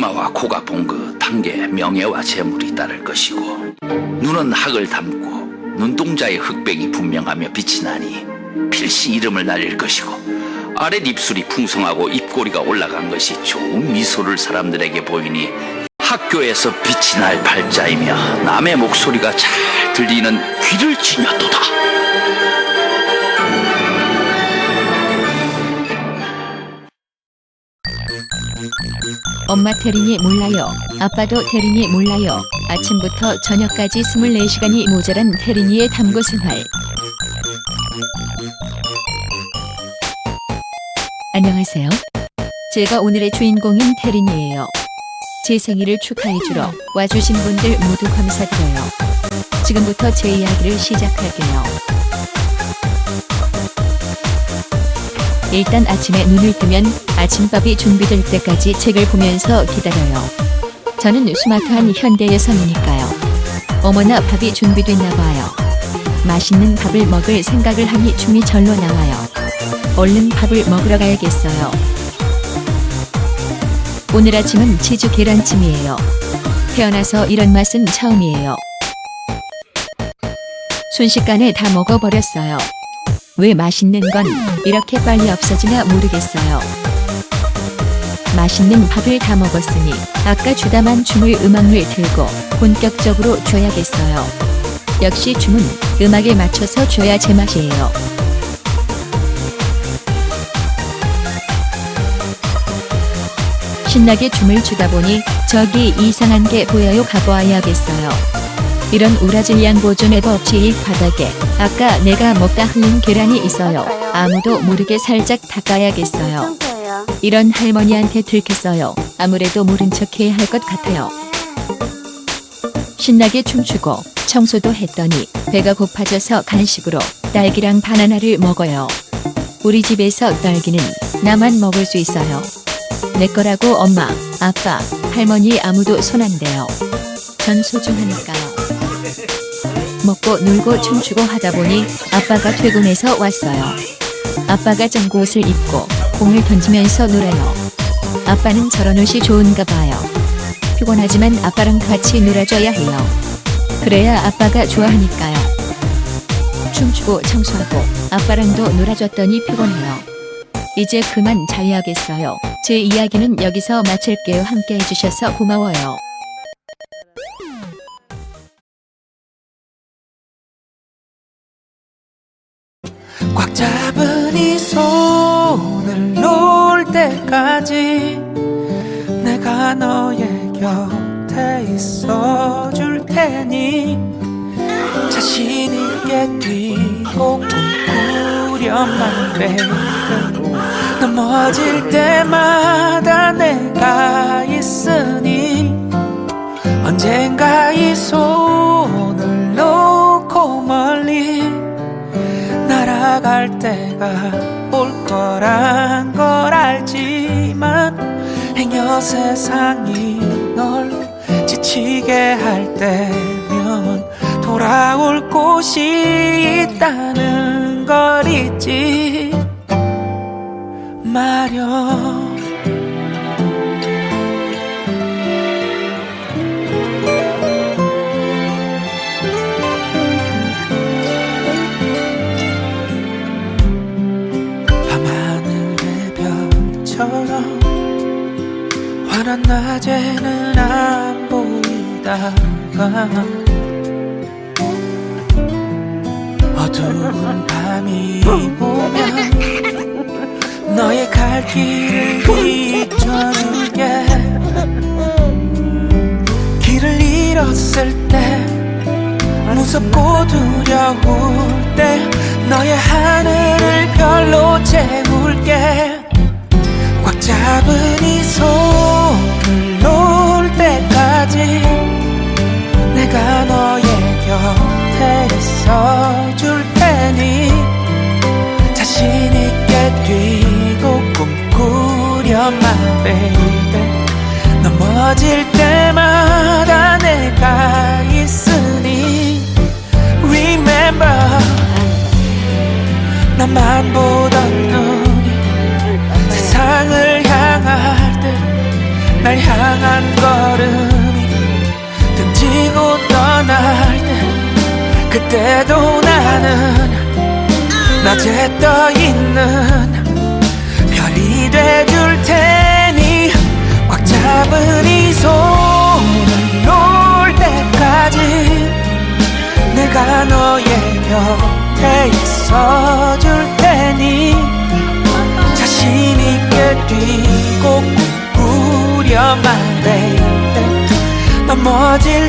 이마와 코가 봉긋한 게 명예와 재물이 따를 것이고 눈은 학을 담고 눈동자의 흑백이 분명하며 빛이 나니 필시 이름을 날릴 것이고 아랫 입술이 풍성하고 입꼬리가 올라간 것이 좋은 미소를 사람들에게 보이니 학교에서 빛이 날 팔자이며 남의 목소리가 잘 들리는 귀를 지녔도다. 엄마 태린이 몰라요. 아빠도 태린이 몰라요. 아침부터 저녁까지 24시간이 모자란 태린이의 탐구 생활. 안녕하세요. 제가 오늘의 주인공인 태린이에요. 제 생일을 축하해주러 와주신 분들 모두 감사드려요. 지금부터 제 이야기를 시작할게요. 일단 아침에 눈을 뜨면 아침밥이 준비될 때까지 책을 보면서 기다려요. 저는 스마트한 현대 여성이니까요. 어머나 밥이 준비됐나 봐요. 맛있는 밥을 먹을 생각을 하니 춤이 절로 나와요. 얼른 밥을 먹으러 가야겠어요. 오늘 아침은 치즈 계란찜이에요. 태어나서 이런 맛은 처음이에요. 순식간에 다 먹어버렸어요. 왜 맛있는 건 이렇게 빨리 없어지나 모르겠어요. 맛있는 밥을 다 먹었으니 아까 주다만 춤을 음악을 들고 본격적으로 줘야겠어요. 역시 춤은 음악에 맞춰서 줘야 제맛이에요. 신나게 춤을 추다 보니 저기 이상한 게 보여요 가보아야겠어요. 이런 우라질량 보존의 법칙 바닥에 아까 내가 먹다 흘린 계란이 있어요. 아무도 모르게 살짝 닦아야겠어요. 이런 할머니한테 들켰어요. 아무래도 모른 척 해야 할 것 같아요. 신나게 춤추고 청소도 했더니 배가 고파져서 간식으로 딸기랑 바나나를 먹어요. 우리 집에서 딸기는 나만 먹을 수 있어요. 내 거라고 엄마, 아빠, 할머니 아무도 손 안 대요. 전 소중하니까요. 먹고 놀고 춤추고 하다 보니 아빠가 퇴근해서 왔어요. 아빠가 전구 옷을 입고 공을 던지면서 놀아요. 아빠는 저런 옷이 좋은가 봐요. 피곤하지만 아빠랑 같이 놀아줘야 해요. 그래야 아빠가 좋아하니까요. 춤추고 청소하고 아빠랑도 놀아줬더니 피곤해요. 이제 그만 자야겠어요. 제 이야기는 여기서 마칠게요. 함께 해주셔서 고마워요. 꽉 잡은 이 손을 놓을 때까지 내가 너의 곁에 있어 줄 테니 자신 있게 뛰고 꿈꾸렴만 baby 넘어질 때마다 내가 있으니 언젠가 이 손을 놓고 멀리 날아갈 때가 올 거란 걸 알지만 행여 세상이 널 지치게 할 때면 돌아올 곳이 있다는 걸 잊지 마렴 낮에는 안 보이다가 어두운 밤이 오면 너의 갈 길을 비춰줄게. 길을 잃었을 때 무섭고 두려울 때 너의 하늘을 별로 채울게 꽉 잡은 이손 터질 때마다 내가 있으니 Remember. 나만 보던 눈이 세상을 향할 때 날 향한 걸음이 던지고 떠날 때 그때도 나는 낮에 떠있는 별이 돼줄 테니 곁에 있어줄 테니 자신 있게 뛰고 꾸려 말해 넘어질